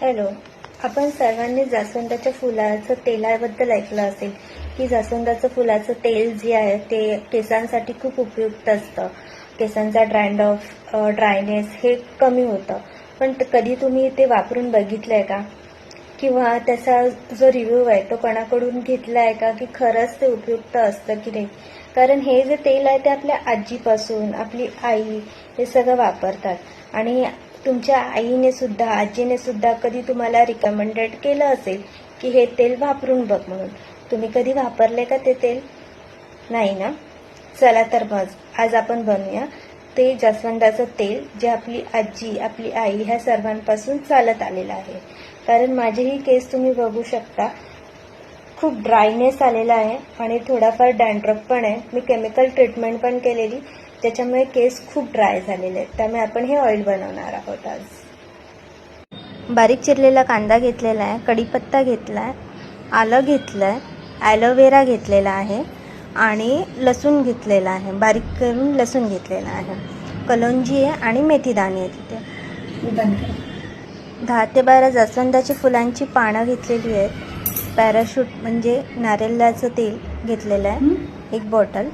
Hello आपण सर्वांनी जास्वंदाच्या फुलाचं तेलाबद्दल ऐकलं असेल की जास्वंदाचं फुलाचं तेल जे आहे ते केसांसाठी खूप उपयुक्त असतं. केसांचा ड्रँडॉफ ड्रायनेस हे कमी होतं. पण कधी तुम्ही ते वापरून बघितलं आहे का? किंवा त्याचा जो रिव्ह्यू आहे तो कोणाकडून घेतला आहे का की खरंच ते उपयुक्त असतं की नाही? कारण हे जे तेल आहे ते आपल्या आजीपासून आपली आई हे सगळं वापरतात. आणि तुमच्या आईने सुद्धा आजीने सुद्धा कधी तुम्हाला रिकमेंडेड केलं असेल की हे तेल वापरून बघ म्हणून. तुम्ही कधी वापरले का ते तेल? नाही ना? चला तर मग आज आपण बनवूया ते जास्वंदाचं तेल जे आपली आजी आपली आई ह्या सर्वांपासून चालत आलेलं आहे. कारण माझेही केस तुम्ही बघू शकता. खूप ड्रायनेस आलेला आहे आणि थोडाफार डॅन्ड्रफ पण आहे. मी केमिकल ट्रीटमेंट पण केलेली. ज्याच्यामुळे केस खूप ड्राय झालेले आहेत. त्यामुळे आपण हे ऑइल बनवणार आहोत आज. बारीक चिरलेला कांदा घेतलेला आहे कढीपत्ता घेतला आहे आलं घेतलं आहे ॲलोवेरा घेतलेला आहे आणि लसूण घेतलेला आहे. बारीक करून लसूण घेतलेला आहे. कलोंजी आहे आणि मेथीदाणे आहे तिथे दहा ते बारा जास्वंदाची फुलांची पानं घेतलेली आहेत. पॅराशूट म्हणजे नारळाचं तेल घेतलेलं आहे. एक बॉटल.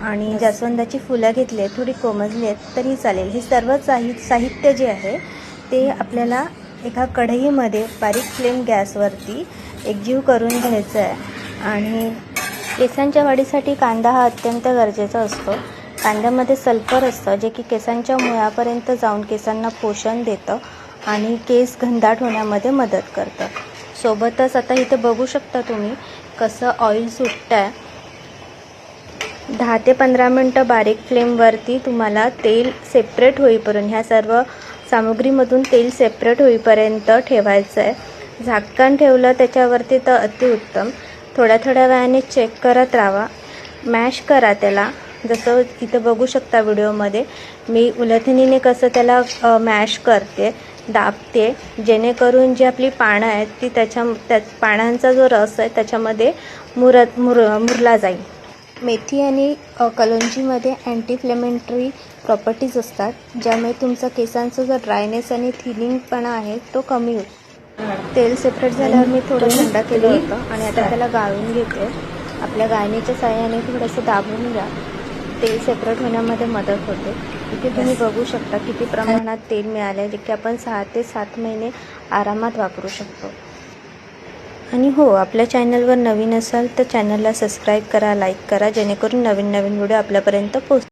आणि जास्वंदाची फुलं घेतली आहेत थोडी कोमजली आहेत तरी चालेल. हे सर्व साहि साहित्य जे आहे ते आपल्याला एका कढईमध्ये बारीक फ्लेम गॅसवरती एकजीव करून घ्यायचं आहे. आणि केसांच्या वाढीसाठी कांदा हा अत्यंत गरजेचा असतो. कांद्यामध्ये सल्फर असतं जे की केसांच्या मुळापर्यंत जाऊन केसांना पोषण देतं आणि केस घनदाट होण्यामध्ये मदत करतं. सोबतच आता इथे बघू शकता तुम्ही कसं ऑइल सुटतं आहे दहा ते पंधरा मिनटं बारीक फ्लेमवरती तुम्हाला तेल सेपरेट होईपर्यंत ह्या सर्व सामुग्रीमधून तेल सेपरेट होईपर्यंत ठेवायचं आहे. झाकण ठेवलं त्याच्यावरती तर अतिउत्तम थोड्या थोड्या वेळाने चेक करत राहा. मॅश करा त्याला. जसं इथं बघू शकता व्हिडिओमध्ये मी उलथणीने कसं त्याला मॅश करते दाबते जेणेकरून जी आपली पानं आहेत ती त्याच्या त्या पानांचा जो रस आहे त्याच्यामध्ये मुरत मुर मुरला जाईल. मेथी आणि कलोंजीमध्ये अँटीफ्लेमेंटरी प्रॉपर्टीज असतात ज्यामुळे तुमचा केसांचा जो ड्रायनेस आणि थिनिंगपणा आहे तो कमी होतो. तेल सेपरेट झाल्यावर मी थोडं थंड केलं होतं आणि आता त्याला गाळून घेते. आपल्या गाळणीच्या साह्याने थोडंसं दाबून घ्या. तेल सेपरेट होण्यामध्ये मदत होते. इथे तुम्ही बघू शकता किती प्रमाणात तेल मिळाले जे की आपण सहा ते सात महिने आरामात वापरू शकतो. आणि हो आपल्या चॅनलवर नवीन असाल तर चॅनलला सबस्क्राईब करा लाईक करा जेणेकरून नवीन नवीन व्हिडिओ आपल्यापर्यंत पोच